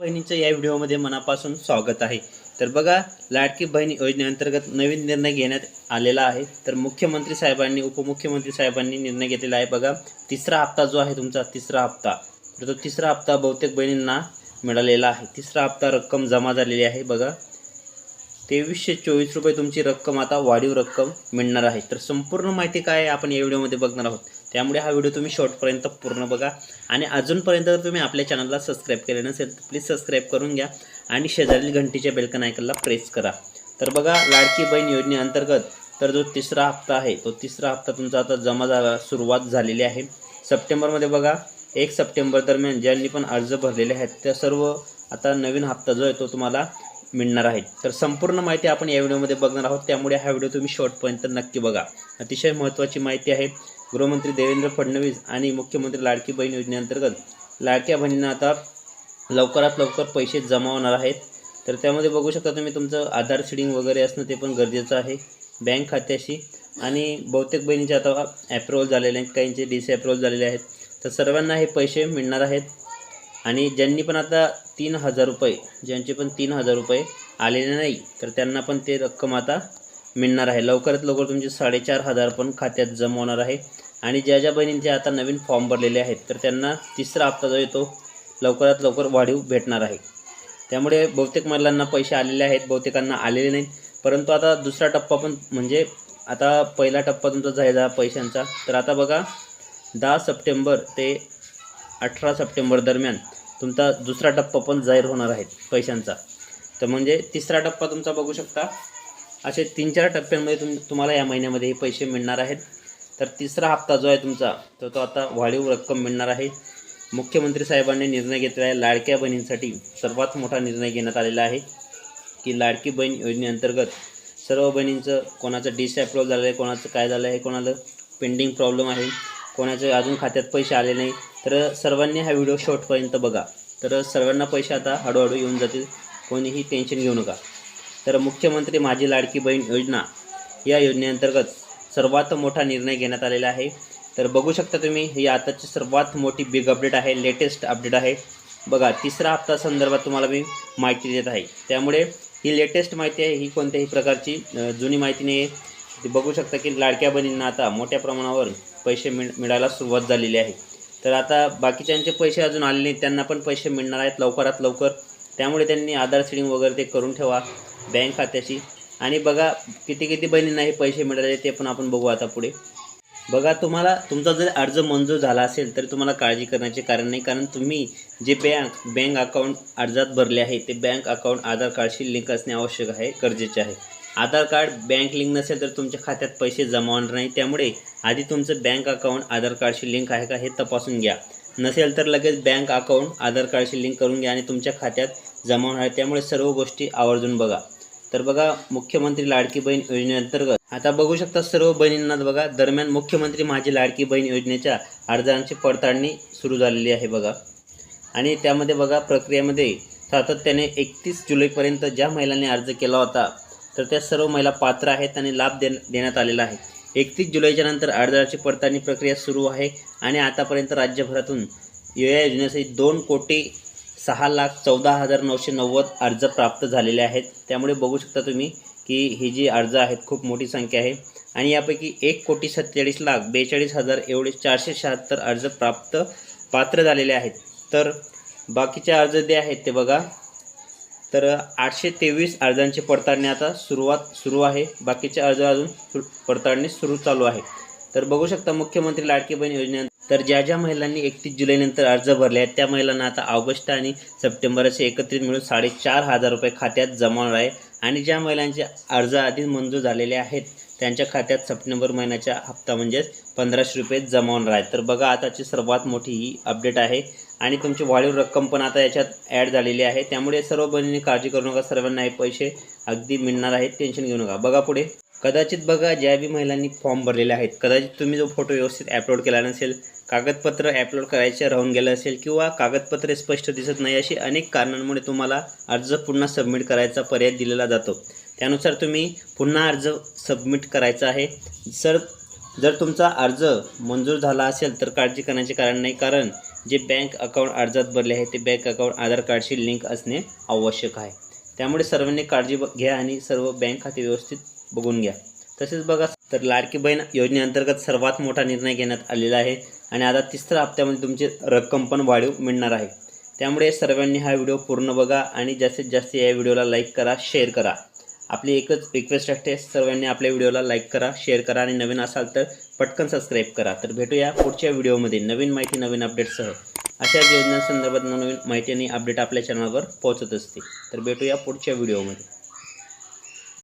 बहिणीचं या व्हिडिओमध्ये मनापासून स्वागत आहे. तर बघा लाडकी बहीण योजनेअंतर्गत नवीन निर्णय घेण्यात आलेला आहे. तर मुख्यमंत्री साहेबांनी उपमुख्यमंत्री साहेबांनी निर्णय घेतलेला आहे. बघा तिसरा हप्ता जो आहे तुमचा तिसरा हप्ता. तर तो तिसरा हप्ता बहुतेक बहिणींना मिळालेला आहे. तिसरा हप्ता रक्कम जमा झालेली आहे. बघा तेवीसशे चोवीस रुपये तुमची रक्कम आता वाढीव रक्कम मिळणार आहे. तर संपूर्ण माहिती काय आहे आपण या व्हिडिओमध्ये बघणार आहोत. त्यामुळे हा व्हिडिओ तुम्ही शॉर्टपर्यंत पूर्ण बघा. आणि अजूनपर्यंत जर तुम्ही आपल्या चॅनलला सबस्क्राईब केले नसेल तर प्लीज सबस्क्राईब करून घ्या. आणि शेजारील घंटीच्या बेलकन आयकनला प्रेस करा. तर बघा लाडकी बहीण योजनेअंतर्गत तर जो तिसरा हप्ता आहे तो तिसरा हप्ता तुमचा आता जमा झाला सुरुवात झालेली आहे. सप्टेंबरमध्ये बघा एक सप्टेंबर दरम्यान ज्यांनी पण अर्ज भरलेले आहेत त्या सर्व आता नवीन हप्ता जो आहे तो तुम्हाला मिळणार आहे. तर संपूर्ण माहिती आपण या व्हिडिओमध्ये बघणार आहोत. त्यामुळे हा व्हिडिओ तुम्ही शॉर्टपर्यंत नक्की बघा. अतिशय महत्त्वाची माहिती आहे. गृहमंत्री देवेंद्र फडणवीस आणि मुख्यमंत्री लाडकी बहीण योजनेअंतर्गत लाडक्या बहिणींना आता लवकरात लवकर पैसे जमा होणार आहेत. तर त्यामध्ये बघू शकता तुम्ही तुमचं आधार सीडिंग वगैरे असणं ते पण गरजेचं आहे. बँक खात्याशी आणि बहुतेक बहिणीचे आता ॲप्रुव्हल झालेले आहेत काहींचे डी झालेले आहेत. तर सर्वांना हे पैसे मिळणार आहेत. आणि ज्यांनी पण आता तीन हजार रुपये ज्यांचे पण तीन हजार रुपये आलेले नाही तर त्यांना पण ते रक्कम आता मिळणार आहे. लवकरात लवकर तुमचे साडेचार हजार पण खात्यात जमा होणार आहे. आणि ज्या ज्या बहिणींचे आता नवीन फॉर्म भरलेले आहेत तर त्यांना तिसरा हप्ता जो येतो लवकरात लवकर वाढीव भेटणार आहे. त्यामुळे बहुतेक महिलांना पैसे आलेले आहेत बहुतेकांना आलेले नाहीत. परंतु आता दुसरा टप्पा पण म्हणजे आता पहिला टप्पा तुमचा जायचा पैशांचा. तर आता बघा दहा सप्टेंबर ते अठरा सप्टेंबर दरम्यान तुमचा दुसरा टप्पा पण जाहीर होणार आहे पैशांचा. तर म्हणजे तिसरा टप्पा तुमचा बघू शकता. असे तीन चार टप्प्यांमध्ये तुम तुम्हाला या महिन्यामध्ये हे पैसे मिळणार आहेत. तर तिसरा हप्ता जो आहे तुमचा तर तो आता वाढीव रक्कम मिळणार आहे. मुख्यमंत्री साहेबांनी निर्णय घेतलेला आहे लाडक्या बहिणींसाठी सर्वात मोठा निर्णय घेण्यात आलेला आहे. की लाडकी बहीण योजनेअंतर्गत सर्व बहिणींचं कोणाचं डी झालं आहे कोणाचं काय झालं आहे कोणाला पेंडिंग प्रॉब्लेम आहे कोणाचे अजून खात्यात पैसे आले नाही. तर सर्वांनी हा व्हिडिओ शॉर्टपर्यंत बघा. तर सर्वांना पैसे आता हळूहळू येऊन जातील. कोणीही टेन्शन घेऊ नका. तर मुख्यमंत्री माझी लाडकी बहीण योजना या योजनेअंतर्गत सर्वात मोठा निर्णय घेण्यात आलेला आहे. तर बघू शकता तुम्ही ही आताची सर्वात मोठी बिग अपडेट आहे लेटेस्ट अपडेट आहे. बघा तिसरा हप्ता संदर्भात तुम्हाला मी माहिती देत आहे. त्यामुळे ही लेटेस्ट माहिती आहे ही कोणत्याही प्रकारची जुनी माहिती नाही आहे ती बघू शकता की लाडक्या बहिणींना आता मोठ्या प्रमाणावर पैसे मिळ मिळायला सुरुवात झालेली आहे. तर आता बाकीच्यांचे पैसे अजून आले नाहीत त्यांना पण पैसे मिळणार आहेत लवकरात लवकर. त्यामुळे त्यांनी आधार सीडिंग वगैरे ते करून ठेवा. बँक खात्याशी. आणि बघा किती किती बहिणींना हे पैसे मिळाले ते पण आपण बघू आता पुढे. बघा तुम्हाला तुमचा जर अर्ज मंजूर झाला असेल तर तुम्हाला काळजी करण्याचे कारण नाही. कारण तुम्ही जे बँक बँक अकाउंट अर्जात भरले आहे ते बँक अकाउंट आधार कार्डशी लिंक असणे आवश्यक आहे गरजेचे आहे. आधार कार्ड बँक लिंक नसेल तर तुमच्या खात्यात पैसे जमा होणार नाही. त्यामुळे आधी तुमचं बँक अकाउंट आधार कार्डशी लिंक आहे का हे तपासून घ्या. नसेल तर लगेच बँक अकाउंट आधार कार्डशी लिंक करून घ्या आणि तुमच्या खात्यात जमा होणार त्यामुळे सर्व गोष्टी आवर्जून बघा. तर बघा मुख्यमंत्री लाडकी बहीण योजनेअंतर्गत. आता बघू शकता सर्व बहिणींना बघा दरम्यान मुख्यमंत्री माझी लाडकी बहीण योजनेच्या अर्जांची पडताळणी सुरू झालेली आहे बघा. आणि त्यामध्ये बघा प्रक्रियेमध्ये सातत्याने एकतीस जुलैपर्यंत ज्या महिलांनी अर्ज केला होता तर त्या सर्व महिला पात्र आहेत आणि लाभ दे देण्यात आलेला आहे. एकतीस जुलैच्या नंतर अर्जाची पडताळणी प्रक्रिया सुरू आहे आणि आतापर्यंत राज्यभरातून या योजनेसाठी दोन कोटी सहा लाख चौदा हजार नऊशे नव्वद अर्ज प्राप्त झालेले आहेत. त्यामुळे बघू शकता तुम्ही की ही जी अर्ज आहेत खूप मोठी संख्या आहे. आणि यापैकी एक कोटी सत्तेचाळीस लाख बेचाळीस हजार एवढे चारशे शहात्तर अर्ज प्राप्त पात्र झालेले आहेत. तर बाकीचे अर्ज जे आहेत ते बघा. तर आठशे तेवीस अर्जांची पडताळणी आता सुरुवात सुरू आहे. बाकीचे अर्ज अजून सु पडताळणी सुरू चालू आहे. तर बघू शकता मुख्यमंत्री लाडकी बहीण योजने तर ज्या ज्या महिलांनी एकतीस जुलैनंतर अर्ज भरले आहेत त्या महिलांना आता ऑगस्ट आणि सप्टेंबर असे एकत्रित मिळून साडेचार हजार रुपये खात्यात जमा होणार आहे. आणि ज्या महिलांचे अर्ज आधीच मंजूर झालेले आहेत त्यांच्या खात्यात सप्टेंबर महिन्याच्या हप्ता म्हणजेच पंधराशे रुपये जमा होणार आहे तर बघा आताची सर्वात मोठी ही अपडेट आहे. आणि तुमची वाढीव रक्कम पण आता याच्यात ॲड झालेली आहे. त्यामुळे सर्व बहिणींनी काळजी करू नका. सर्वांना हे पैसे अगदी मिळणार आहेत. टेन्शन घेऊ नका. बघा पुढे. कदाचित बघा ज्या बी महिलांनी फॉर्म भरलेले आहेत कदाचित तुम्ही जो फोटो व्यवस्थित अपलोड केला नसेल कागदपत्र अपलोड करायचे राहून गेलं असेल किंवा कागदपत्रे स्पष्ट दिसत नाही अशी अनेक कारणांमुळे तुम्हाला अर्ज पुन्हा सबमिट करायचा पर्याय दिलेला जातो. त्यानुसार तुम्ही पुन्हा अर्ज सबमिट करायचा आहे. सर जर तुमचा अर्ज मंजूर झाला असेल तर काळजी करण्याचे कारण नाही कारण जे बँक अकाउंट अर्जात भरले आहे ते बँक अकाउंट आधार कार्डशी लिंक असणे आवश्यक आहे. त्यामुळे सर्वांनी काळजी ब- घ्या आणि सर्व बँक खाते व्यवस्थित बघून घ्या. तसेच बघा तर लाडकी बहीण योजनेअंतर्गत सर्वात मोठा निर्णय घेण्यात आलेला आहे. आणि आता तिसऱ्या हप्त्यामध्ये तुमची रक्कम पण वाढीव मिळणार आहे. त्यामुळे सर्वांनी हा व्हिडिओ पूर्ण बघा आणि जास्तीत जास्त या व्हिडिओला लाईक करा शेअर करा. आपली एकच रिक्वेस्ट असते सर्वांनी आपल्या व्हिडिओला लाईक करा शेअर करा आणि नवीन असाल तर पटकन सबस्क्राईब करा. तर भेटूया पुढच्या व्हिडिओमध्ये नवीन माहिती नवीन अपडेटसह अशाच योजनांसंदर्भात नवीन माहिती आणि अपडेट आपल्या चॅनलवर पोहोचत असते. तर भेटूया पुढच्या व्हिडिओमध्ये.